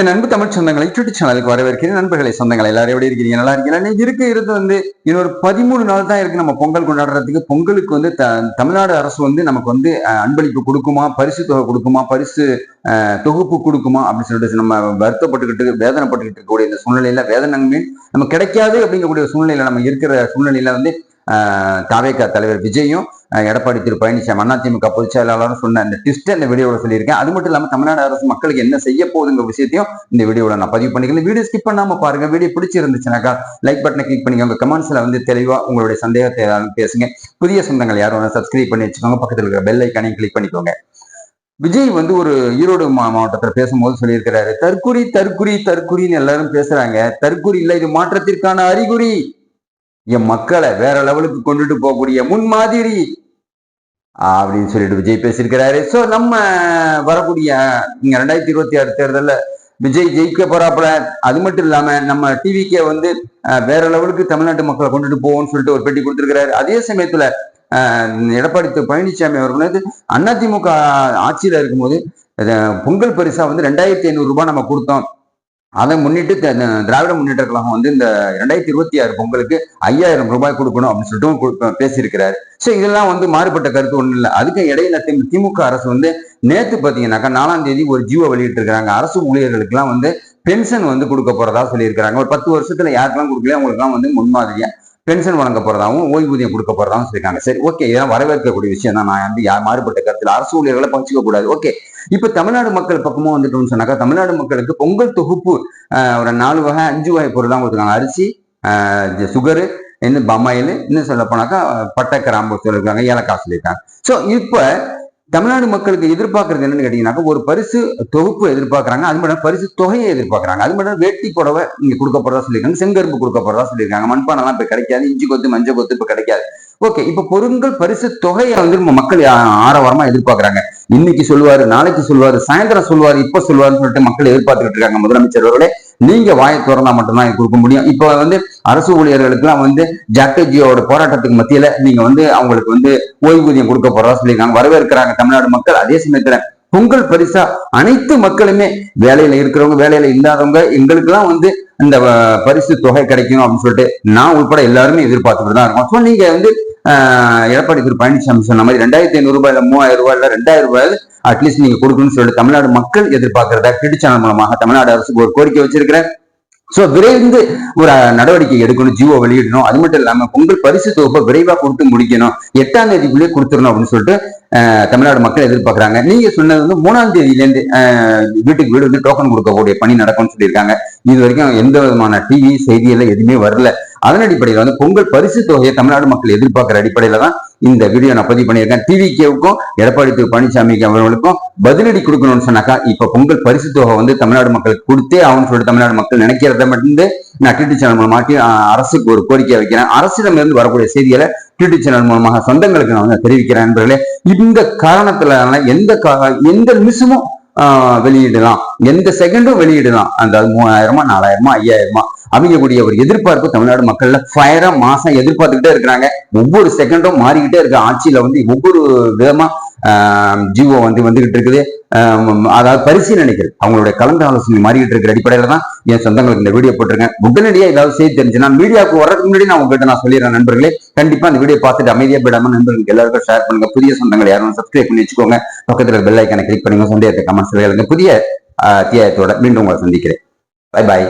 என் அன்பு தமிழ் சொந்தங்களை யூடியூப் சேனலுக்கு வரவேற்கிறேன். நண்பர்களை சொந்தங்களை எல்லாரும் எப்படி இருக்கீங்க? நல்லா இருக்கீங்களா? இருக்க இருந்து வந்து இன்னொரு பதிமூணு நாள் தான் இருக்கு நம்ம பொங்கல் கொண்டாடுறதுக்கு. பொங்கலுக்கு வந்து த தமிழ்நாடு அரசு வந்து நமக்கு வந்து அன்பளிப்பு கொடுக்குமா? பரிசு தொகை கொடுக்குமா? பரிசு தொகுப்பு கொடுக்குமா? அப்படின்னு சொல்லிட்டு நம்ம வருத்தப்பட்டுக்கிட்டு வேதனைப்பட்டுக்கிட்டு இருக்கக்கூடிய இந்த சூழ்நிலையில வேதனை நம்ம கிடைக்காது அப்படிங்கக்கூடிய சூழ்நிலையில நம்ம இருக்கிற சூழ்நிலையில வந்து தாவேக்கா தலைவர் விஜயும் எடப்பாடி திரு பழனிசாமி அதிமுக பொதுச் செயலாளரும் சொன்ன அந்த டிஸ்ட் அந்த வீடியோவில் சொல்லியிருக்கேன். அது மட்டும் இல்லாமல் தமிழ்நாடு அரசு மக்களுக்கு என்ன செய்ய போகுதுங்கிற விஷயத்தையும் இந்த வீடியோவில் நான் பதிவு பண்ணிக்கிறேன். வீடியோ ஸ்கிப் பண்ணாமல் பாருங்க. வீடியோ பிடிச்சிருந்துச்சுனாக்கா லைக் பட்டனை கிளிக் பண்ணிக்கோங்க. கமெண்ட்ஸில் வந்து தெளிவாக உங்களுடைய சந்தேகத்தை ஏதாவது பேசுங்க. புதிய சொந்தங்கள் யாரும் சப்ஸ்கிரைப் பண்ணி வச்சுக்கோங்க. பக்கத்தில் இருக்கிற பெல் ஐக்கானையும் கிளிக் பண்ணிக்கோங்க. விஜய் வந்து ஒரு ஈரோடு மா மாவட்டத்தில் பேசும்போது சொல்லியிருக்கிறாரு. தற்குறி தற்குறி தற்குறின்னு எல்லாரும் பேசுறாங்க. தற்குறி இல்லை இது மாற்றத்திற்கான அறிகுறி. என் மக்களை வேற லெவலுக்கு கொண்டுட்டு போகக்கூடிய முன்மாதிரி. அப்படின்னு சொல்லிட்டு விஜய் பேசியிருக்கிறாரு. ஸோ நம்ம வரக்கூடிய இங்க ரெண்டாயிரத்தி இருபத்தி ஆறு தேர்தலில் விஜய் ஜெயிக்க போறாப்புல. அது மட்டும் இல்லாம நம்ம டிவிக்கே வந்து வேற லெவலுக்கு தமிழ்நாட்டு மக்களை கொண்டுட்டு போவோம்னு சொல்லிட்டு ஒரு பெட்டி கொடுத்துருக்கிறாரு. அதே சமயத்துல எடப்பாடி பழனிசாமி அவர்கள் வந்து அதிமுக ஆட்சியில இருக்கும்போது பொங்கல் பரிசா வந்து ரெண்டாயிரத்தி ஐநூறு ரூபாய் நம்ம கொடுத்தோம். அதை முன்னிட்டு திராவிட முன்னேற்ற கழகம் வந்து இந்த ரெண்டாயிரத்தி இருபத்தி ஆறு பொங்கலுக்கு ஐயாயிரம் ரூபாய் கொடுக்கணும் அப்படின்னு சொல்லிட்டு பேசியிருக்கிறாரு. ஸோ இதெல்லாம் வந்து மாறுபட்ட கருத்து ஒன்றும் இல்லை. அதுக்கு இடையில திமுக அரசு வந்து நேத்து பாத்தீங்கன்னாக்கா நாலாம் தேதி ஒரு ஜீவோ வழியிட்டுருக்காங்க அரசு ஊழியர்களுக்கெல்லாம் வந்து பென்ஷன் வந்து கொடுக்க போறதா சொல்லியிருக்கிறாங்க. ஒரு பத்து வருஷத்துல யாருக்கெல்லாம் கொடுக்கல அவங்களுக்குலாம் வந்து முன்மாதிரியா பென்ஷன் வழங்க போறதாகவும் ஓய்வூதியம் கொடுக்க போறதாகவும் சொல்லியிருக்காங்க. சரி ஓகே. இதெல்லாம் வரவேற்கக்கூடிய விஷயம் தான். நான் வந்து யார் மாறுபட்ட கருத்தில் அரசு ஊழியர்களை பங்கிக்க கூடாது. ஓகே. இப்ப தமிழ்நாடு மக்கள் பக்கமும் வந்துட்டோம்னு சொன்னாக்கா தமிழ்நாடு மக்களுக்கு பொங்கல் தொகுப்பு ஆஹ், ஒரு நாலு வகை அஞ்சு வகை பொருள் தான் கொடுத்துருக்காங்க. அரிசி சுகரு இன்னும் பம்மாயில் இன்னும் சொல்ல போனாக்கா பட்டை கிராம்பு சொல்லியிருக்காங்க ஏலக்காய் சொல்லியிருக்காங்க. ஸோ இப்போ தமிழ்நாடு மக்களுக்கு எதிர்பார்க்கறது என்னன்னு கேட்டீங்கன்னாக்கா ஒரு பரிசு தொகுப்பு எதிர்பார்க்கறாங்க அது மட்டும் பரிசு தொகையை எதிர்பார்க்கறாங்க. அது மட்டும் வேட்டி புடவை இங்க கொடுக்க போறதா சொல்லியிருக்காங்க செங்கரும்பு கொடுக்க போறதா சொல்லியிருக்காங்க மண்பானம்லாம் இப்ப கிடைக்காது இஞ்சி கொத்து மஞ்சள் கொத்து இப்ப கிடைக்காது. ஓகே இப்ப பொருட்கள் பரிசு தொகையை வந்து நம்ம மக்கள் ஆரவாரமா எதிர்பார்க்கறாங்க. இன்னைக்கு சொல்லுவாரு நாளைக்கு சொல்லுவாரு சாயந்தரம் சொல்லுவாரு இப்ப சொல்லுவாருன்னு சொல்லிட்டு மக்கள் எதிர்பார்த்துக்கிட்டு இருக்காங்க முதலமைச்சர் அவர்களே. நீங்க வாயை திறந்தா மட்டும்தான் இது கொடுக்க முடியும். இப்ப வந்து அரசு ஊழியர்களுக்கெல்லாம் வந்து ஜாக்டோஜியோட போராட்டத்துக்கு மத்தியில நீங்க வந்து அவங்களுக்கு வந்து ஓய்வூதியம் கொடுக்க போறதா சொல்லியிருக்காங்க. வரவேற்கிறாங்க தமிழ்நாடு மக்கள். அதே சமயத்துல பொங்கல் பரிசா அனைத்து மக்களுமே வேலையில இருக்கிறவங்க வேலையில இல்லாதவங்க எங்களுக்கெல்லாம் வந்து இந்த பரிசு தொகை கிடைக்கணும் அப்படின்னு சொல்லிட்டு நான் உட்பட எல்லாருமே எதிர்பார்த்துட்டு தான் இருக்கோம். ஸோ நீங்க வந்து ஆஹ், எடப்பாடி திரு பழனிசாமி சொன்ன மாதிரி ரெண்டாயிரத்தி ஐநூறு ரூபாய் இல்ல மூவாயிரம் ரூபாய் இல்ல ரெண்டாயிரம் ரூபாய் அட்லீஸ்ட் நீங்க கொடுக்கணும்னு சொல்லிட்டு தமிழ்நாடு மக்கள் எதிர்பார்க்கிறதா கிடி சேனல் மூலமாக தமிழ்நாடு அரசுக்கு ஒரு கோரிக்கை வச்சிருக்கிறேன். சோ விரைந்து ஒரு நடவடிக்கை எடுக்கணும் ஜியோ வெளியிடணும். அது மட்டும் இல்லாம பொங்கல் பரிசு தொகுப்பை விரைவா கொடுத்து முடிக்கணும். எட்டாம் தேதிக்குள்ளே கொடுத்துடணும் அப்படின்னு சொல்லிட்டு தமிழ்நாடு மக்கள் எதிர்பார்க்கறாங்க. நீங்க சொன்னது வந்து மூணாம் தேதியில இருந்து வீட்டுக்கு வீடு வந்து டோக்கன் கொடுக்கக்கூடிய பணி நடக்கும்னு சொல்லியிருக்காங்க. இது வரைக்கும் எந்த விதமான டிவி செய்தியெல்லாம் எதுவுமே வரல. அதன் அடிப்படையில் வந்து பொங்கல் பரிசு தொகையை தமிழ்நாடு மக்கள் எதிர்பார்க்கிற அடிப்படையில தான் இந்த வீடியோ நான் பதிவு பண்ணியிருக்கேன். டிவிகேவுக்கும் எடப்பாடி திரு பழனிசாமி அவர்களுக்கும் பதிலடி கொடுக்கணும்னு சொன்னாக்கா இப்ப பொங்கல் பரிசு தொகை வந்து தமிழ்நாடு மக்களுக்கு கொடுத்தே ஆகும்னு சொல்லிட்டு தமிழ்நாடு மக்கள் நினைக்கிறத மட்டும் நான் டிடி சேனல் மூலமாட்டி அரசுக்கு ஒரு கோரிக்கை வைக்கிறேன். அரசிடமிருந்து வரக்கூடிய செய்திகளை டிடி சேனல் மூலமாக சொந்தங்களுக்கு நான் வந்து தெரிவிக்கிறேன் நண்பர்களே. இந்த காரணத்துல எந்த எந்த நிமிஷமும் ஆஹ், வெளியிடலாம். எந்த செகண்டும் வெளியிடலாம். அந்த மூவாயிரமா நாலாயிரமா ஐயாயிரமா அமையக்கூடிய ஒரு எதிர்பார்ப்பு தமிழ்நாடு மக்கள்ல ஃபயரா மாசம் எதிர்பார்த்துக்கிட்டே இருக்கிறாங்க. ஒவ்வொரு செகண்டும் மாறிக்கிட்டே இருக்கு ஆட்சியில வந்து ஒவ்வொரு விதமா ஜிஓ வந்து வந்துகிட்டு இருக்குது. அதாவது பரிசீலனைகள் அவங்களுடைய கலந்து ஆலோசனை மாறிக்கிட்டு இருக்கிற அடிப்படையில தான் என் சொந்தங்களுக்கு இந்த வீடியோ போட்டிருக்கேன். உடனடியா ஏதாவது செய்தி தெரிஞ்சுன்னா மீடியாவுக்கு வர்றதுக்கு முன்னாடி நான் உங்ககிட்ட நான் சொல்லிடுறேன் நண்பர்களே. கண்டிப்பா இந்த வீடியோ பார்த்துட்டு அமைதியா போயிடாம நண்பர்களுக்கு எல்லாருக்கும் ஷேர் பண்ணுங்க. புதிய சொந்தங்கள் யாரும் சப்ஸ்கிரைப் பண்ணி வச்சுக்கோங்க. பக்கத்துல பெல் ஐக்கானை கிளிக் பண்ணுங்க. சந்தேகத்தை கமெண்ட்ஸ் எழுதுங்க. புதிய அத்தியாயத்தோட மீண்டும் உங்களை சந்திக்கிறேன். Bye bye